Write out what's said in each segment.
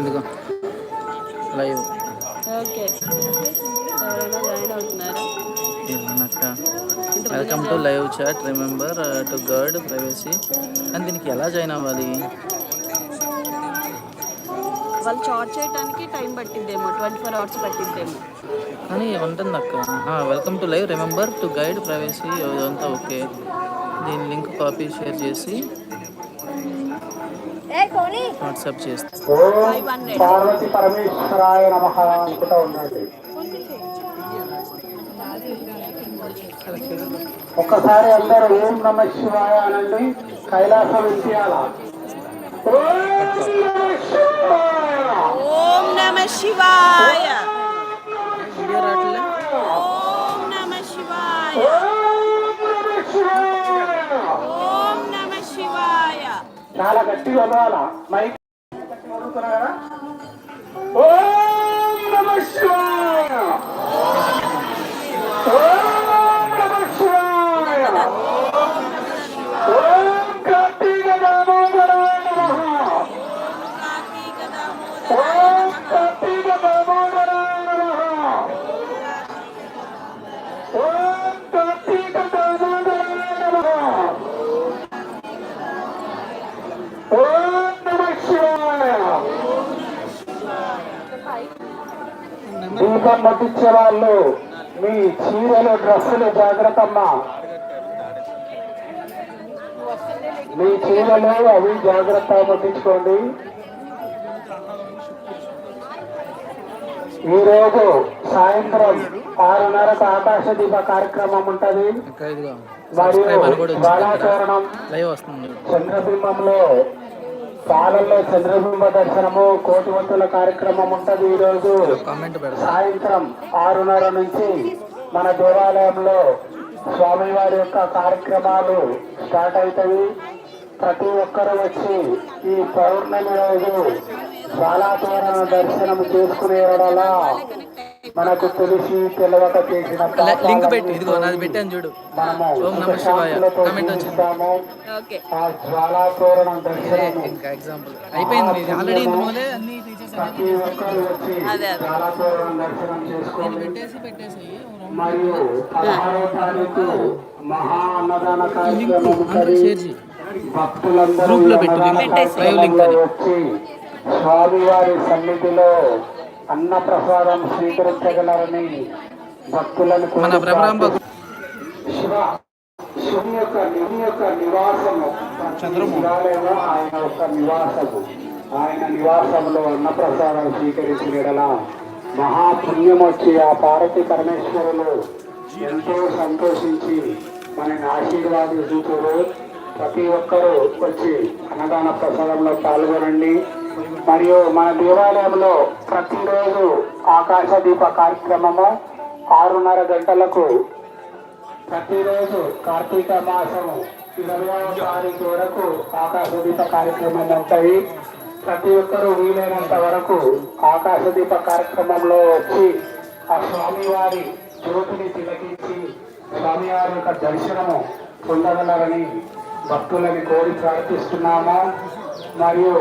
ఇదిగో live. Okay. ఎవరైనా join అవుతున్నారు ఏమన్నాక welcome to live chat. Remember to guard privacy కానీ దీనికి ఎలా జాయిన్ అవ్వాలి? వాళ్ళు చార్జ్ చేయడానికి టైం పట్టిద్దేమో ట్వంటీ ఫోర్ అవర్స్ పట్టిద్దేమో. కానీ ఉంటుంది అక్క welcome to live. Remember to guide privacy ఇదంతా ఓకే. దీని లింక్ కాపీ షేర్ చేసి వాట్సాప్ చేస్తాను ఫైవ్ హండ్రెడ్ పార్వతి పరమేశ్వరాయ నమ అనుకుంటా ఉండండి ఒక్కసారి అందరూ ఓం నమ శివాయ అనండి. కైలాసం వింటియాల ఓం నమ శివాయ. వదలాల మైక్ ఓం నమ శివాయ! దీపం పట్టించే వాళ్ళు మీ చీరలు డ్రెస్సులు జాగ్రత్త అమ్మా. మీ చీరలు అవి జాగ్రత్త పట్టించుకోండి. ఈ రోజు సాయంత్రం ఆరున్నరకు ఆకాశ దీప కార్యక్రమం ఉంటది. మరియు బాలాచరణం చంద్రబింబంలో పాలల్లో చంద్రబింబ దర్శనము కోటివంతుల కార్యక్రమం ఉంటది ఈ రోజు కామెంట్ పెడతా. సాయంత్రం ఆరున్నర నుంచి మన దేవాలయంలో స్వామివారి యొక్క కార్యక్రమాలు స్టార్ట్ అవుతాయి ప్రతి ఒక్కరూ వచ్చి ఈ పౌర్ణమి రోజు బాలాతోరణ దర్శనం చేసుకునే వల్ల మనకు తెలిసి తెలవక చేసిన లింక్ పెట్టి ఇదిగో నాది పెట్టాను చూడు. ఓం నమ శివాయ. కామెంట్ వచ్చింది. ఓకే. ఆ జ్వాలాతోరణం ఇదే దర్శనము. ఇంకా ఎగ్జాంపుల్ అయిపోయింది ఇది ఆల్రెడీ ఇంత మొదలే అన్ని టీచర్స్ ప్రతి ఒక్కరు వచ్చి అదే, అదే. జ్వాలాతోరణం దర్శనం చేసుకోండి. పెట్టేసి పెట్టేసి మరియు పదహారో తారీఖు మహా అన్నదాన కార్యక్రమం అందరూ ఉంటది. షేర్ చేయి. భక్తులందరూ గ్రూప్లో పెట్టు, అన్నదాన లింక్. పెట్టేసి. లైవ్ లింక్ స్వామివారి సన్నిధిలో అన్న ప్రసాదం స్వీకరించగలరని భక్తులను మన శివ శివుని యొక్క శివుని యొక్క నివాసము. శివాలయము ఆయన యొక్క నివాసము. ఆయన నివాసంలో అన్నప్రసాదం స్వీకరించిన మహాపుణ్యం వచ్చి ఆ పార్వతి పరమేశ్వరులు ఎంతో సంతోషించి మనని ఆశీర్వాదించుతారు ప్రతి ఒక్కరూ వచ్చి అన్నదాన ప్రసాదంలో పాల్గొనండి. మరియు మన దేవాలయంలో ప్రతిరోజు ఆకాశ దీప కార్యక్రమము ఆరున్నర గంటలకు. ప్రతిరోజు కార్తీక మాసము ఇరవైవ తారీఖు వరకు ఆకాశ దీప కార్యక్రమాలు ఉంటాయి. ప్రతి ఒక్కరూ వీలైనంత వరకు ఆకాశ దీప కార్యక్రమంలో వచ్చి ఆ స్వామివారి జ్యోతిని తిలకించి స్వామివారి యొక్క దర్శనము పొందగలరని భక్తులని కోరి ప్రార్థిస్తున్నాము. మరియు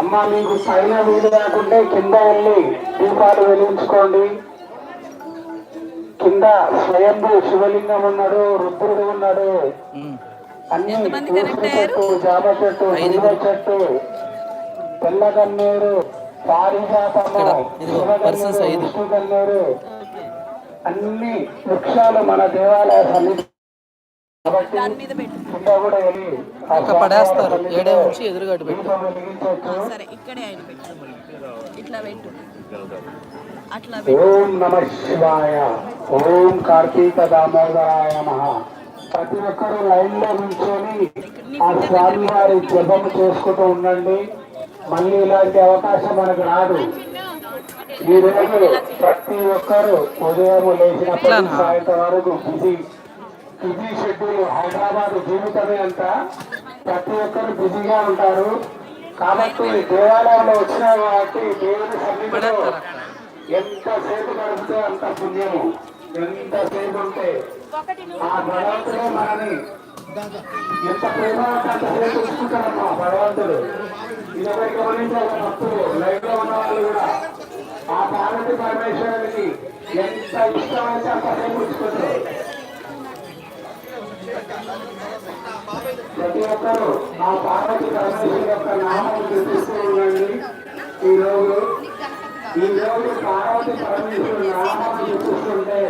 అమ్మ మీకు పైన వీలు లేకుంటే కింద వెళ్ళి దీపాలు వెలిగించుకోండి కింద స్వయంభూ శివలింగం ఉన్నాడు రుద్రుడు ఉన్నాడు. అన్ని? చెట్టు జామ చెట్టు నిమ్మ చెట్టు తెల్లగన్నేరు పారిజాతము. విష్ణుగన్నేరు అన్ని వృక్షాలు మన దేవాలయ సన్నిధి ఒక పడేస్తారు. ఏడే ఉంచి ఎదురుగాటు పెట్టు. సరే ఇక్కడే ఆయన పెట్టు. ఇట్లా పెట్టు. అట్లా పెట్టు. ఓం నమ శివాయ. ఓం కార్తీక దామోదరాయ నమ. ప్రతి ఒక్కరు లైన్లో నుంచొని ఆ స్వామి వారి జపం చేసుకుంటూ ఉండండి. మళ్ళీ ఇలాంటి అవకాశం మనకు రాదు. ఈ రోజు ప్రతి ఒక్కరు ఉదయం లేచినప్పటి సాయంత్రం వరకు బిజీ. Busy schedule. హైదరాబాద్ జీవితమే అంట ప్రతి ఒక్కరు బిజీగా ఉంటారు. కాబట్టి దేవాలయంలో వచ్చిన కాబట్టి దేవుని సన్నిధిలో ఎంతసేపు నడిపితే అంత పుణ్యము. ఎంతసేపు ఉంటే ఆ భగవంతుడే మనని ఎంత ప్రేమ అంతసేపు చూసుకుంటారమ్మా భగవంతుడు. ఇదొకటి గమనించాలి భక్తులు లైవ్లో ఉన్న వాళ్ళు కూడా ఆ పార్వతి పరమేశ్వరుడికి ఎంత ఇష్టమైతే అంతసేపు ఉంచుకుంటారు. ప్రతి ఒక్కరూ ఆ పార్వతి పరమేశ్వరి యొక్క నామం చూపిస్తూ ఉండండి. ఈ రోజు ఈ రోజు పార్వతి పరమేశ్వరి నామం చూపిస్తుంటే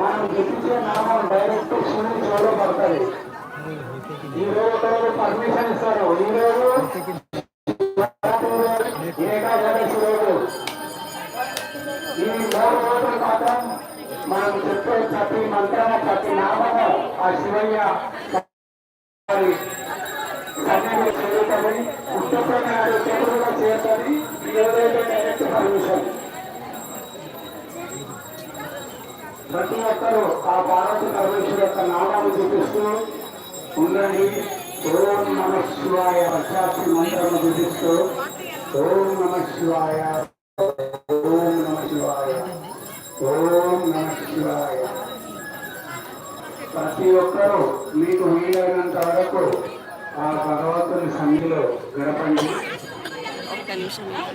మనం చూపించే నామం డైరెక్ట్ శివుని చెవులో పడుతుంది. ఈ రోజు పర్మిషన్ ఇస్తారు. ఈ రోజు ఏకాదశి రోజు. ఈ మూడు రోజులు మాత్రం మనం చెప్పే ప్రతి మంత్రము ఆ శివయ్య డైరెక్ట్ పర్మిషన్ ప్రతి ఒక్కరూ ఆ పార్వతి పరమేశ్వరు యొక్క నామాన్ని చూపిస్తూ ఉండండి ఓం నమ శివాయ అష్టాక్షి మంత్రము చూపిస్తూ ఓం నమ శివాయ. ఓం నమ శివాయ. ఓం నమ శివాయ. ప్రతి ఒక్కరూ మీకు వీలైనంత వరకు ఆ భగవంతుని సన్నిధిలో గడపండి.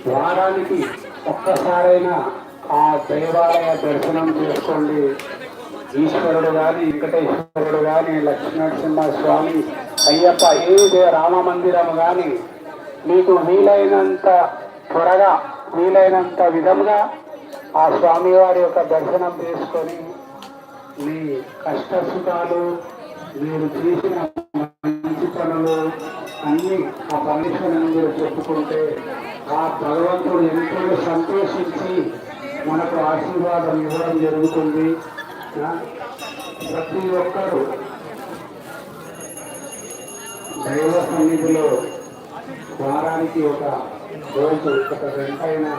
వారానికి ఒక్కసారైనా ఆ దేవాలయ దర్శనం చేసుకోండి. ఈశ్వరుడు గాని వెంకటేశ్వరుడు గాని లక్ష్మీనరసింహ స్వామి అయ్యప్ప ఏ రామ మందిరం గాని మీకు వీలైనంత త్వరగా వీలైనంత విధంగా ఆ స్వామివారి యొక్క దర్శనం చేసుకొని మీ కష్ట సుఖాలు మీరు చేసిన మంచి పనులు అన్ని ఆ పరమేశ్వరుని మీరు చెప్పుకుంటే ఆ భగవంతుడు ఎంతో సంతోషించి మనకు ఆశీర్వాదం ఇవ్వడం జరుగుతుంది. ప్రతి ఒక్కరూ దైవ సన్నిధిలో వారానికి ఒక రోజు ఒక గంట అయినా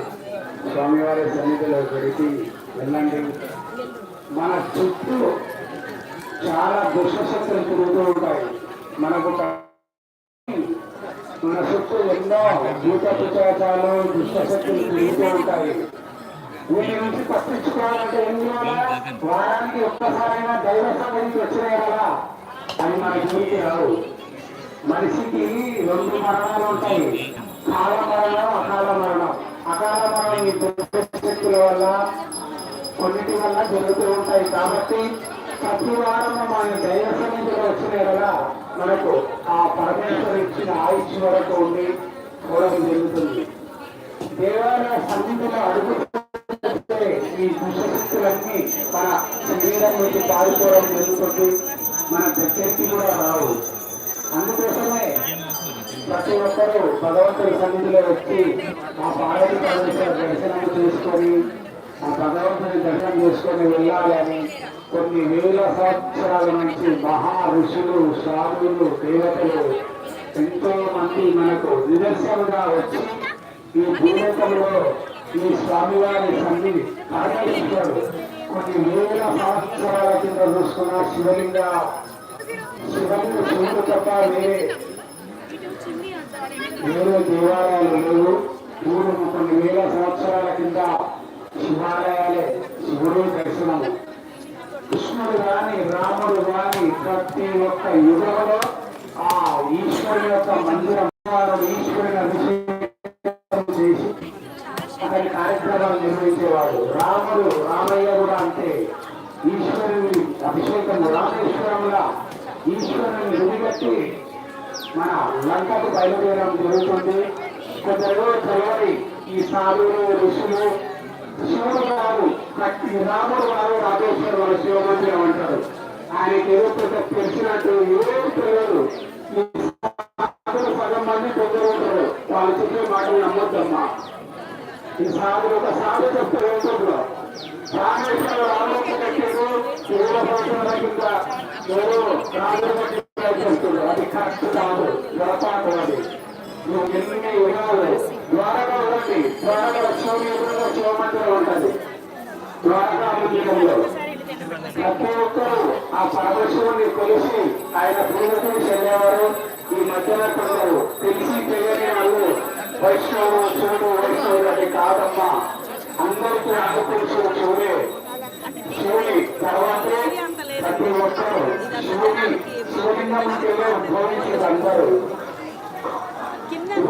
స్వామివారి సన్నిధిలో గడిపి వెళ్ళండి. మన చుట్టూ చాలా దుష్టశక్తులు తిరుగుతూ ఉంటాయి. మనకు మన చుట్టూ ఎన్నో భూత పిచాచాలు దుష్టశక్తులు తిరుగుతూ ఉంటాయి. వీటి నుంచి తప్పించుకోవాలంటే ఏం చేయాలా? వారానికి ఒక్కసారైనా దైవ సన్నిధికి వచ్చినాయి కదా. అని మన జీవితం రావు మనిషికి రెండు మరణాలు ఉంటాయి. కాల మరణం అకాల మరణం అకాల మరణం ఈ దుష్టశక్తుల వల్ల కొన్నిటి వల్ల జరుగుతూ ఉంటాయి. కాబట్టి ప్రతి వారం మన దైవ సన్నిధిలో వచ్చిన కదా మనకు ఆ పరమేశ్వరు ఇచ్చిన ఆయుష్ వరకు ఉండి చూడడం జరుగుతుంది. దేవాలయ సన్నిధిలో అడుగుతుంటే ఈ దుష్టశక్తులన్నీ మన శరీరం నుంచి పారిపోవడం జరుగుతుంది. మన దగ్గరికి కూడా రావు. అందుకోసమే ప్రతి ఒక్కరూ భగవంతుడి సన్నిధిలో వచ్చి ఆ పార్వతి పరమేశ్వర దర్శనం చేసుకొని ఆ భగవంతుని దర్శనం చేసుకొని వెళ్ళాలని కొన్ని వేల సంవత్సరాల నుంచి మహా ఋషులు సాధువులు దేవతలు ఎంతో మంది మనకు నిదర్శనంగా వచ్చి ఈ భూలోకంలో ఈ స్వామివారి సన్నిధి పరమేశ్వరుడు కొన్ని వేల సంవత్సరాల కింద చూసుకున్న శివలింగ శివలింగ శివుడు తప్ప వేరే వేరే దేవాలయాలు లేవు. భూమి కొన్ని వేల సంవత్సరాల కింద శివాలయాలే శివుడు దర్శనము. కృష్ణుడు గాని రాముడు గాని ప్రతి ఒక్క యుగంలో ఆ ఈశ్వరుని యొక్క మందిరం ఈశ్వరుని అభిషేకం చేసి అతని కార్యక్రమాలు నిర్వహించేవాడు. రాముడు రామయ్య కూడా అంతే. ఈశ్వరుని అభిషేకం రామేశ్వరంగా ఈశ్వరుని విడిగట్టి మన లంకకు బయలుదేరడం జరుగుతుంది. కొందరు చదవని ఈ సాధువులు ఋషులు శివుడు గారు ప్రతి రాముడు గారు రామేశ్వరం మన శివమందిరం అంటారు ఆయనకి ఏదో పెద్ద తెలిసినట్టు ఏం తెలియదు ఈ సాధువులు సగం మంది కొందరు ఉంటారు వాళ్ళు చెప్పే మాటలు నమ్మొద్దమ్మా ఈ సాధువు ఒక సాధు చెప్తే ఏమిటో రామేశ్వర రామోత్సవ కట్టారు ఏడు సంవత్సరాల కింద ఎవరు రాముడు చెప్తున్నారు అది కరెక్ట్ కాదు పొరపాటు అది నువ్వు ఎదురుగా శివమందిరం ఉంటుంది ప్రతి ఒక్కరూ ఆ పరమశివుని కొలిసి ఆయన పూజకు చెల్లేవారు ఈ మధ్యన తెలిసి తెలియని వాళ్ళు వైష్ణవు శివుడు వైష్ణవుడు అది కాదమ్మా అందరికీ ఆదుకుంటున్న శివుడే శివుని తర్వాతే ప్రతి ఒక్కరూ శివుని శివలింగం వెళ్ళి అందరూ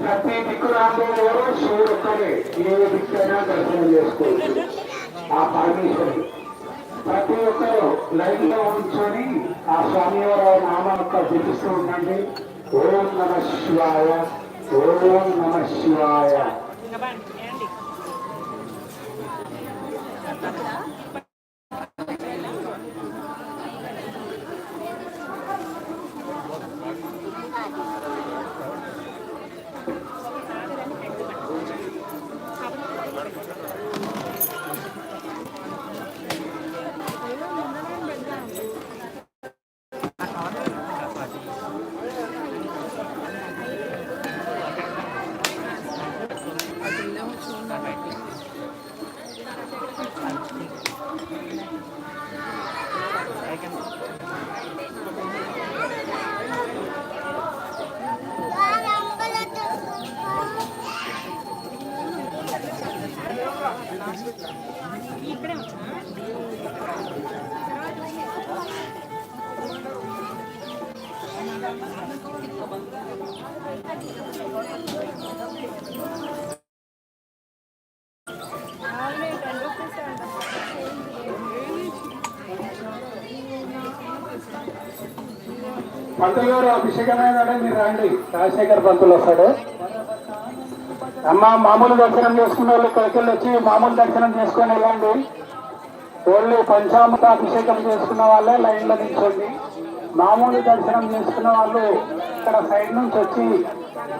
ప్రతి దిక్కు దిక్కురాంలో శివుడు ఒక్కడే. ఏ దిక్కైనా దర్శనం చేసుకోవచ్చు. ఆ పరమేశ్వరుడు. ప్రతి ఒక్కరు లైన్లో ఉంచుకొని ఆ స్వామివారి నామ యొక్క జపిస్తూ ఉండండి. ఓం నమ శివాయ. ఓం నమ శివాయ. పంతులు గారు అభిషేకమైన మీరు రండి. రాజశేఖర్ పంతులు వస్తాడు. అమ్మ మామూలు దర్శనం చేసుకున్న వాళ్ళు ఇక్కడికి వెళ్ళి వచ్చి మామూలు దర్శనం చేసుకొని వెళ్ళండి. ఓన్లీ పంచామృత అభిషేకం చేసుకున్న వాళ్ళే లైన్లో నిల్చోండి మామూలు దర్శనం చేసుకున్న వాళ్ళు ఇక్కడ సైడ్ నుంచి వచ్చి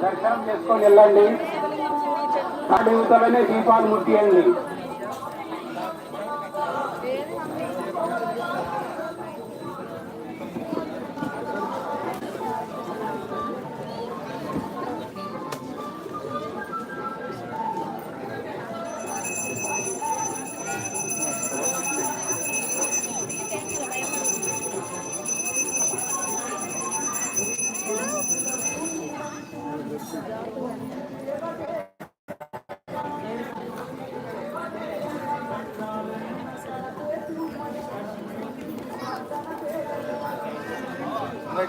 దర్శనం చేసుకొని వెళ్ళండి. అడుగుతలనే దీపాలు ముట్టియండి.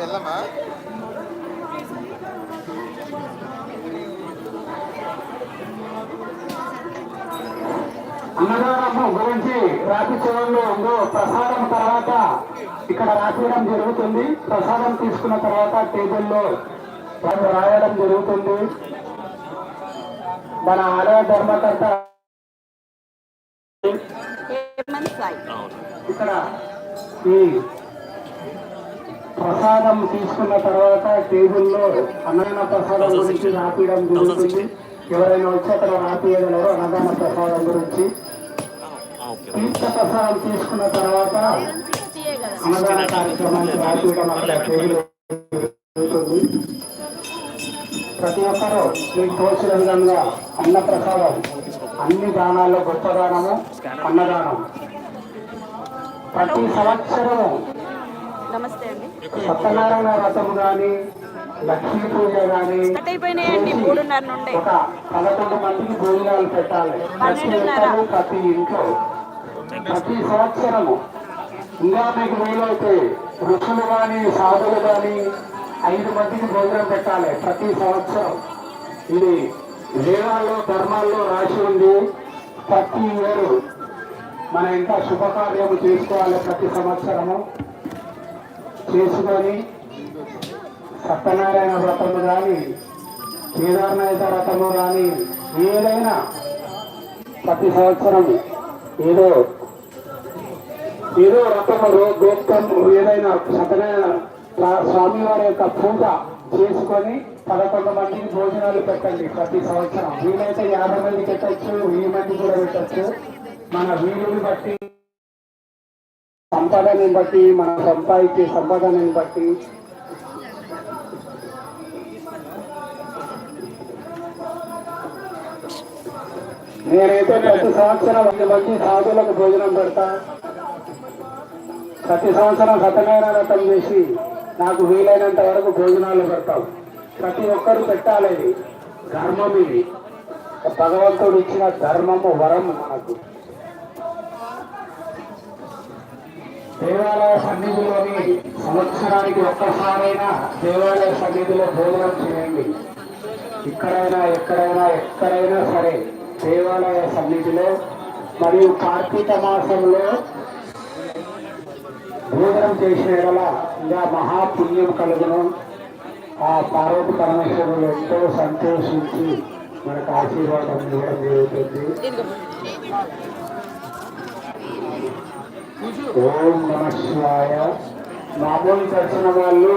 వెళ్ళమ్మా అన్నదానము గురించి రాతి చివరిలో ఉందో ప్రసాదం తర్వాత ఇక్కడ రాసేయడం జరుగుతుంది. ప్రసాదం తీసుకున్న తర్వాత టేబుల్లో వాళ్ళు రాయడం జరుగుతుంది. మన ఆలయ ధర్మకర్త ఇక్కడ ఈ ప్రసాదం తీసుకున్న తర్వాత టేబుల్లో అన్నదాన ప్రసాదం గురించి రాపియడం జరుగుతుంది. ఎవరైనా వచ్చి అక్కడ రాపియగలరు అన్నదాన ప్రసాదం గురించి. తీర్థ ప్రసాదం తీసుకున్న తర్వాత అన్నదాన కార్యక్రమానికి రాపియడం అక్కడ టేబుల్ జరుగుతుంది. ప్రతి ఒక్కరూ మీకు తోచిన విధంగా అన్న ప్రసాదం అన్ని దానాల్లో గొప్ప దానము అన్నదానం. ప్రతి సంవత్సరము నమస్తే అండి. సత్యనారాయణ వ్రతం గాని లక్ష్మీ పూజ అయిపోయినాయండి మూడున్నర నుండి. ఒక పదకొండు మందికి భోజనాలు పెట్టాలి. ప్రతి ఇంట్లో ప్రతి సంవత్సరము. ఇంకా మీకు వీలైతే ఋషులు గాని సాధులు గాని ఐదు మందికి భోజనం పెట్టాలి ప్రతి సంవత్సరం. ఇది వేదాల్లో ధర్మాల్లో రాసి ఉంది. ప్రతి ఏడు మన ఇంకా శుభకార్యము చేసుకోవాలి ప్రతి సంవత్సరము. చేసుకొని సత్యనారాయణ వ్రతము కానీ కేదార్నాథ వ్రతము కానీ ఏదైనా ప్రతి సంవత్సరం ఏదో ఏదో వ్రతము గోప్తం ఏదైనా సత్యనారాయణ స్వామివారి యొక్క పూజ చేసుకొని పదకొండు మందికి భోజనాలు పెట్టండి ప్రతి సంవత్సరం. వీలైతే యాభై మంది పెట్టచ్చు వెయ్యి మంది కూడా పెట్టచ్చు. మన వీలుని బట్టి సంపాదనని బట్టి మనం సంపాదించే సంపాదనని బట్టి. నేనైతే ప్రతి సంవత్సరం వంద మంది సాధువులకు భోజనం పెడతా. ప్రతి సంవత్సరం సత్యనారాయణ వ్రతం చేసి నాకు వీలైనంత వరకు భోజనాలు పెడతాం. ప్రతి ఒక్కరు పెట్టాలి. ధర్మం ఇది. భగవంతుడు ఇచ్చిన ధర్మము వరం మనకు. దేవాలయ సన్నిధిలోని సంవత్సరానికి ఒక్కసారైనా దేవాలయ సన్నిధిలో భోజనం చేయండి. ఇక్కడైనా ఎక్కడైనా ఎక్కడైనా సరే దేవాలయ సన్నిధిలో మరియు కార్తీక మాసంలో భోజనం చేసిన ఎడల ఇంకా మహాపుణ్యం కలుగును. ఆ పార్వతి పరమేశ్వరులు ఎంతో సంతోషించి మనకు ఆశీర్వాదం ఇవ్వడం జరుగుతుంది. ఓం నమ శివాయ. మామూలు దర్శన వాళ్ళు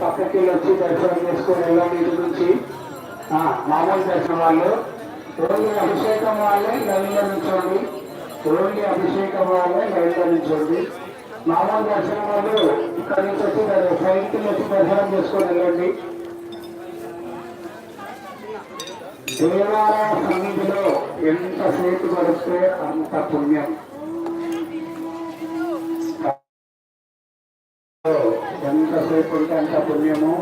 పక్కకి వచ్చి దర్శనం చేసుకుని వెళ్ళండి ఇటు నుంచి. మామూలు దర్శన వాళ్ళు. ఓన్లీ అభిషేకం వాళ్ళే లైన్లో నుంచోండి. ఓన్లీ అభిషేకం వాళ్ళే లైన్లో నుంచోండి. మామూలు దర్శనం వాళ్ళు ఇక్కడ నుంచి వచ్చి సైడ్కి వచ్చి దర్శనం చేసుకొని వెళ్ళండి. దేవాలయ సన్నిధిలో ఎంతసేపు గడిస్తే అంత పుణ్యం. ఎంతసేపు ఉంటే అంత పుణ్యము.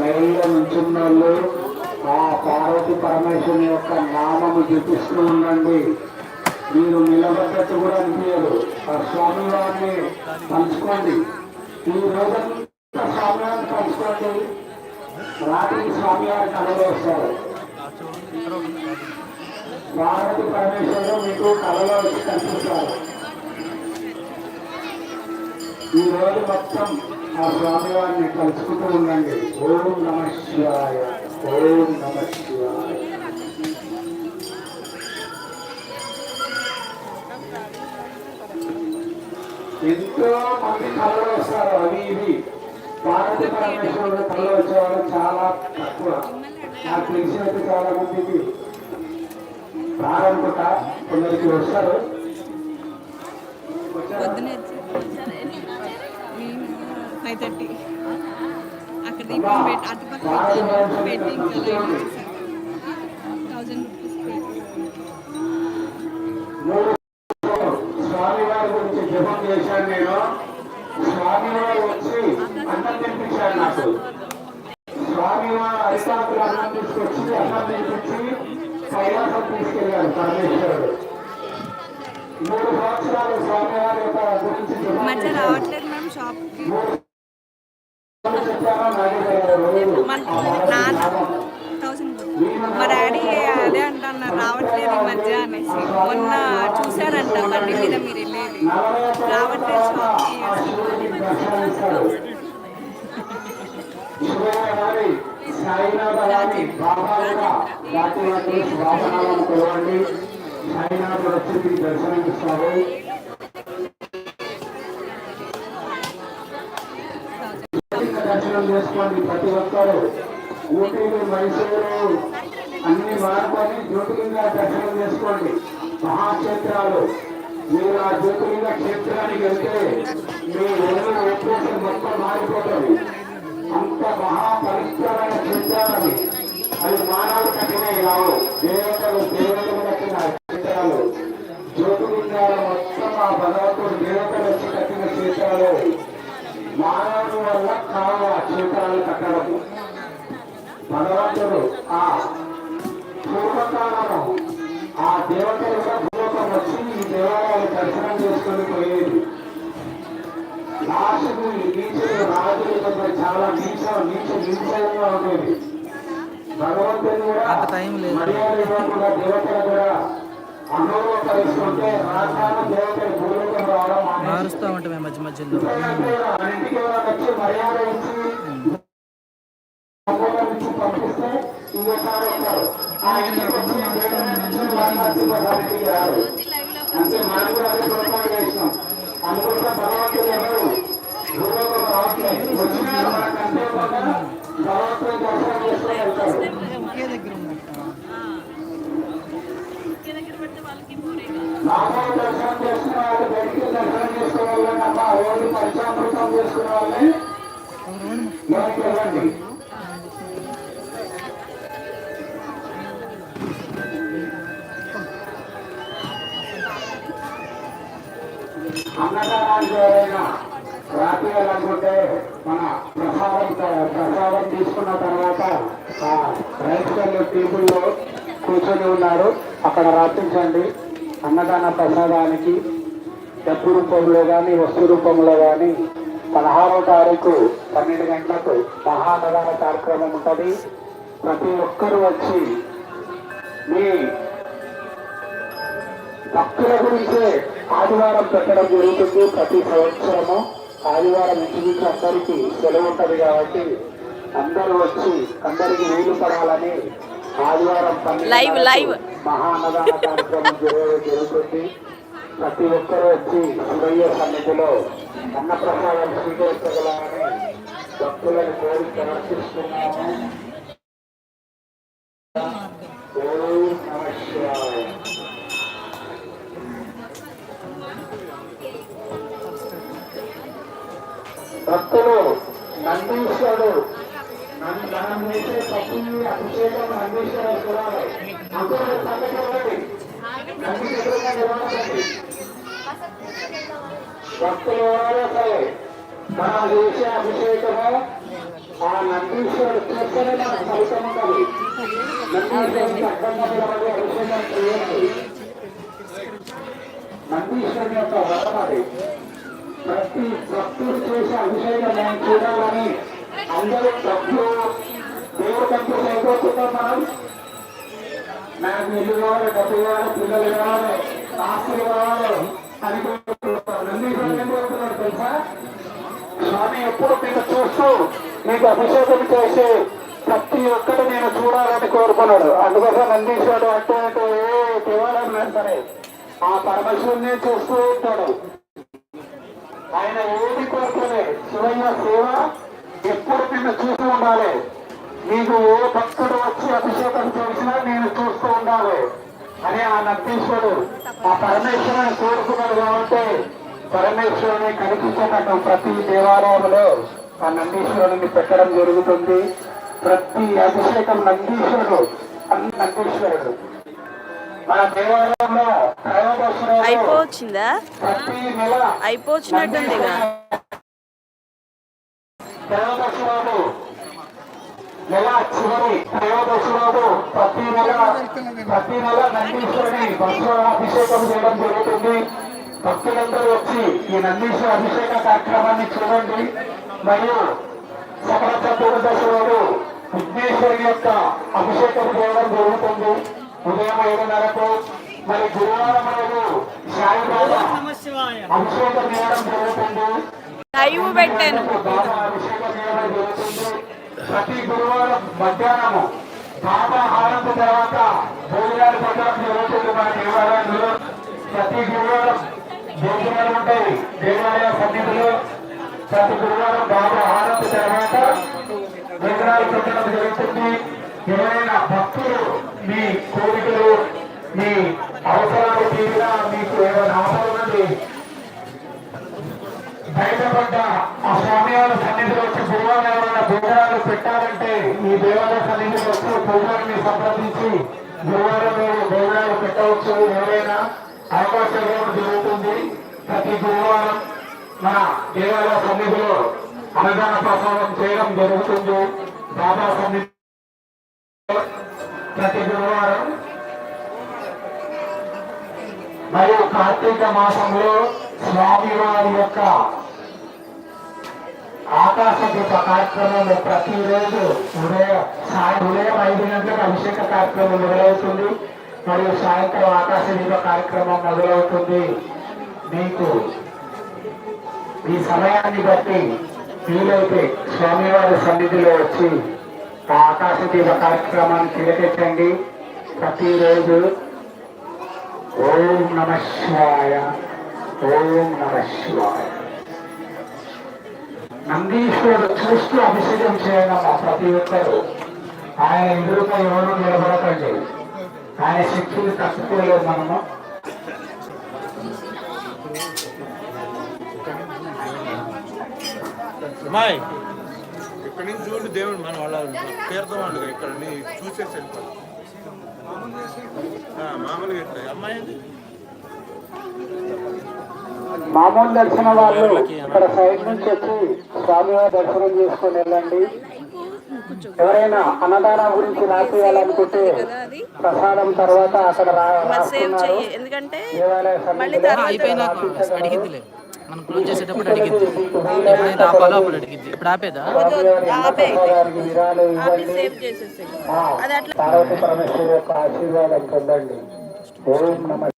లైన్లో నుంచున్న వాళ్ళు ఆ పార్వతి పరమేశ్వరుని యొక్క నామము జపిస్తూ ఉండండి. మీరు నిలబడ్డట్టు కూడా అనిపించదు. ఆ స్వామి వారిని పంచుకోండి. ఈ రోజంతా స్వామి వారిని పంచుకోండి. రాత్రి స్వామి వారిని కలవేస్తారు పార్వతి పరమేశ్వరుడు మీకు కళలో వచ్చి కనిపిస్తారు. ఈ రోజు మొత్తం ఆ స్వామివారిని కలుసుకుంటూ ఉండండి. ఓం నమ శివాయ. ఓం నమ శివాయ. ఎంతో మంది కళ్ళు వస్తారు. అవి ఇవి. పార్వతి పరమేశ్వరుడు కళ్ళు వచ్చేవాళ్ళు చాలా తక్కువ. నాకు తెలిసినట్టు చాలా మందికి ప్రారంభత కొందరికి వస్తారు. వచ్చారు? ఫైవ్ థర్టీ అక్కడ దీపం పెట్టి అటుపక్క పెట్టి ఇంకా థౌజండ్ రూపీస్ స్వామివారి గురించి జపం చేశాను నేను స్వామివారు వచ్చి అన్నం తినిపించాడు నాకు స్వామివారు అన్నం తీసుకొచ్చి అన్నం తినిపించి కైలాసం తీసుకెళ్ళాడు పరమేశ్వరుడు మూడు సంవత్సరాలు స్వామివారి యొక్క గురించి మధ్య రావట్లేదు మ్యామ్ షాప్కి మూడు సార్లు చెప్పాను నాకే తెలియదు. మన ఆ భగవతి నాన్న. థౌసండ్ మా డాడీ అదే అంటున్నారు రావట్లేదు ఈ మధ్య అనేసి. మొన్న చూశారంట బండి మీద మీరు వెళ్ళేది. రావట్లేదు షాప్కి సాయినాథ బాబా కూడా దర్శనం చేసుకోండి ప్రతి ఒక్కరు. ఊటీలు మైసూరు అన్ని మారుకొని జ్యోతిలింగా దర్శనం చేసుకోండి. మహాక్షేత్రాలు. మీరు ఆ జ్యోతిలింగ క్షేత్రానికి వెళ్తే మీ ఒళ్ళు ఉద్దేశం మొత్తం మారిపోతుంది. అంత మహాపవిత్రమైన క్షేత్రాలని అది మానవుడు కట్టినవి రావు దేవతలు దేవతలు కట్టిన క్షేత్రాలు. జ్యోతిలింగాలు మొత్తం ఆ భగవంతుడు దేవతలు వచ్చి కట్టిన క్షేత్రాలు. మానవుడు వల్ల కావు ఆ క్షేత్రాలు కట్టడం భగవంతుడు ఆ పూర్వకాలము ఆ దేవతలు పూర్వకం వచ్చి ఈ దేవాలయాలు దర్శనం చేసుకొని పోయేది లాస్ట్కు ఈ నీచులు రాజులు చాలా నీచ నీచ నీచంగా ఉండేది భగవంతుడు కూడా. మర్యాద దేవతలు కూడా మారుస్తూ ఉంటాం మేము మధ్య మధ్యలో. ఎవరైనా వచ్చి మర్యాద దర్శనం దర్శనం వాళ్ళు అన్నదానానికి ఎవరైనా రాత్రి మన ప్రసాదం ప్రసాదం తీసుకున్న తర్వాత ఆ రైతు పీపుల్లో కూర్చొని ఉన్నారు. అక్కడ రాపించండి. అన్నదాన ప్రసాదానికి డబ్బు రూపంలో కానీ వస్తు రూపంలో కానీ పదహారో తారీఖు పన్నెండు గంటలకు మహాన్నదాన కార్యక్రమం ఉంటుంది. ప్రతి ఒక్కరూ వచ్చి మీ భక్తుల గురించే ఆదివారం పెట్టడం జరుగుతుంది ప్రతి సంవత్సరము. ఆదివారం ఇంచుమించు అందరికీ సెలవు ఉంటుంది కాబట్టి అందరూ వచ్చి అందరికీ వీలు పడాలని కార్యక్రమం జరగ- జరుగుతుంది. ప్రతి ఒక్కరూ వచ్చి శివయ్య సన్నిధిలో అన్నప్రసాదం స్వీకరించగలమని భక్తులను కోరి ప్రార్థిస్తున్నాము ఓం నమః శివాయ. భక్తులు నందీశ్వరుడు మనం చేసే ప్రతి అభిషేకం నందీశ్వరుడు చూడాలి అందరూ పక్కకి భక్తులు ఎవరైనా సరే మనం చేసే అభిషేకము ఆ నందీశ్వరుడు చేస్తేనే మనకు ఫలితం ఉంటుంది నందీశ్వరుడికి నిలబడి అభిషేకం చేయండి. నందీశ్వరుని యొక్క వరం అది. ప్రతి భక్తుడు చేసే అభిషేకం మనం చూడాలని అందరూ భక్తులు దేవుడు కంపెనీ అయిపోతున్నాం మనం నాకు ఇల్లు కావాలి డబ్బు కావాలి పిల్లలు కావాలి ఆస్తులు కావాలి అని కోరుకుంటున్నాం. కోరుతున్నాడు తెలుసా? స్వామి ఎప్పుడు మీకు చూస్తూ మీకు అభిషేకం చేసి ప్రతి ఒక్కటి నేను చూడాలని కోరుకున్నాడు. అందుకోసం నందీశ్వరుడు అంటే అంటే ఏ దేవాలయం సరే ఆ పరమశివుని చూస్తూ ఉంటాడు. ఆయన ఏది కోరుకునే శివయ్య సేవ ఎప్పుడు నిన్ను చూస్తూ ఉండాలి. నీకు ఏ భక్తుడు వచ్చి అభిషేకం చేసినా నేను చూస్తూ ఉండాలి. అని ఆ నందీశ్వరుడు ఆ పరమేశ్వరుని కోరుకున్నాడు కాబట్టి పరమేశ్వరుని కనిపించేటట్టు ప్రతి దేవాలయంలో ఆ నందీశ్వరుని పెట్టడం జరుగుతుంది. ప్రతి అభిషేకం నందీశ్వరుడు అన్ని నందీశ్వరుడు మన దేవాలయంలో అయిపోవచ్చిందా? ప్రతి నెల అయిపోవచ్చినట్టుందిగా. త్రయోదశి నెల చివరి త్రయోదశి రోజు ప్రతి నెల ప్రతి నెల నందీశ్వరుని అభిషేకం చేయడం జరుగుతుంది. భక్తులందరూ వచ్చి ఈ నందీశ్వర అభిషేక కార్యక్రమాన్ని చూడండి. మరియు సకల చతుర్దశి రోజు విఘ్నేశ్వరి యొక్క అభిషేకం చేయడం జరుగుతుంది. ఉదయం ఏడున్నరకు మరి గురువారం రోజు సాయిబాబా అభిషేకం చేయడం జరుగుతుంది. లైవ్ పెట్టాను. ప్రతి గురువారం మధ్యాహ్నము బాబా హారతి తర్వాత భోజనాలు పెట్టడం జరుగుతుంది మన దేవాలయంలో ప్రతి గురువారం భోజనాలు ఉంటాయి. దేవాలయ సన్నిధిలో ప్రతి గురువారం బాబా హారతి తర్వాత భోజనాలు పెట్టడం జరుగుతుంది. ఎవరైనా భక్తులు మీ కోరికలు మీ అవసరాలు తీరినా మీకు ఏమైనా ఆపద నుండి బయటపడ్డ ఆ స్వామివారి సన్నిధిలో వచ్చి గురువారం ఏమైనా భోజనాలు పెట్టాలంటే ఈ దేవాలయ సన్నిధిలో వచ్చి పూజారిని సంప్రదించి గురువారం భోజనాలు పెట్టవచ్చు. ఎవరైనా అవకాశం ఇవ్వడం జరుగుతుంది. ప్రతి గురువారం మన దేవాలయ సన్నిధిలో అన్నదాన ప్రసాదం చేయడం జరుగుతుంది. బాబా సన్నిధి ప్రతి గురువారం. మరియు కార్తీక మాసంలో స్వామివారి యొక్క ఆకాశ దీప కార్యక్రమంలో ప్రతిరోజు ఉదయం సాయం ఉదయం ఐదు గంటలకు అభిషేక కార్యక్రమం మొదలవుతుంది. మరియు సాయంత్రం ఆకాశ దీప కార్యక్రమం మొదలవుతుంది. మీకు ఈ సమయాన్ని బట్టి వీలైతే స్వామివారి సన్నిధిలో వచ్చి ఆ ఆకాశ దీప కార్యక్రమాన్ని తిరగెట్టండి ప్రతిరోజు ఓం నమ శివాయ. ఓం నమ శివాయ. నందీశ్వరుడు చూస్తూ అభిషేకం చేయడం మా ప్రతి ఒక్కరు. ఆయన ఎదురుగా ఎవరు నిలబడకండి. ఆయన శక్తిని తట్టుకోలేదు మనము. అమ్మాయి ఇక్కడ నుంచి చూడు దేవుడు మన వాళ్ళ తీర్థం వాళ్ళు ఇక్కడ చూసేసి వెళ్ళిపోతాం మామూలుగా ఇక్కడ అమ్మాయి మామూలు దర్శన వాళ్ళు ఇక్కడ సైడ్ నుంచి వచ్చి స్వామివారి దర్శనం చేసుకొని వెళ్ళండి. ఎవరైనా అన్నదానం గురించి రాసేయాలనుకుంటే ప్రసాదం తర్వాత అక్కడ రా- మరి సేవ్ రాస్తున్నారు చెయ్యి ఎందుకంటే దేవాలయ మళ్ళీ సన్నిధిలో తర్వాత అయిపోయినాక అడిగిద్దిలే మనం క్లోజ్ చేసేటప్పుడు అడిగిద్ది ఎప్పుడైతే ఆపాలో అప్పుడు అడిగిద్ది ఇప్పుడు ఆపేదా? వద్దు, వద్దు, ఆపే. అయితే. ప్రసాదానికి విరాళం ఆపి ఇవ్వండి. సేవ్ చేసేసి ఆ, అది అట్లా పార్వతి పరమేశ్వరి యొక్క ఆశీర్వాదం పొందండి. ఓం నమ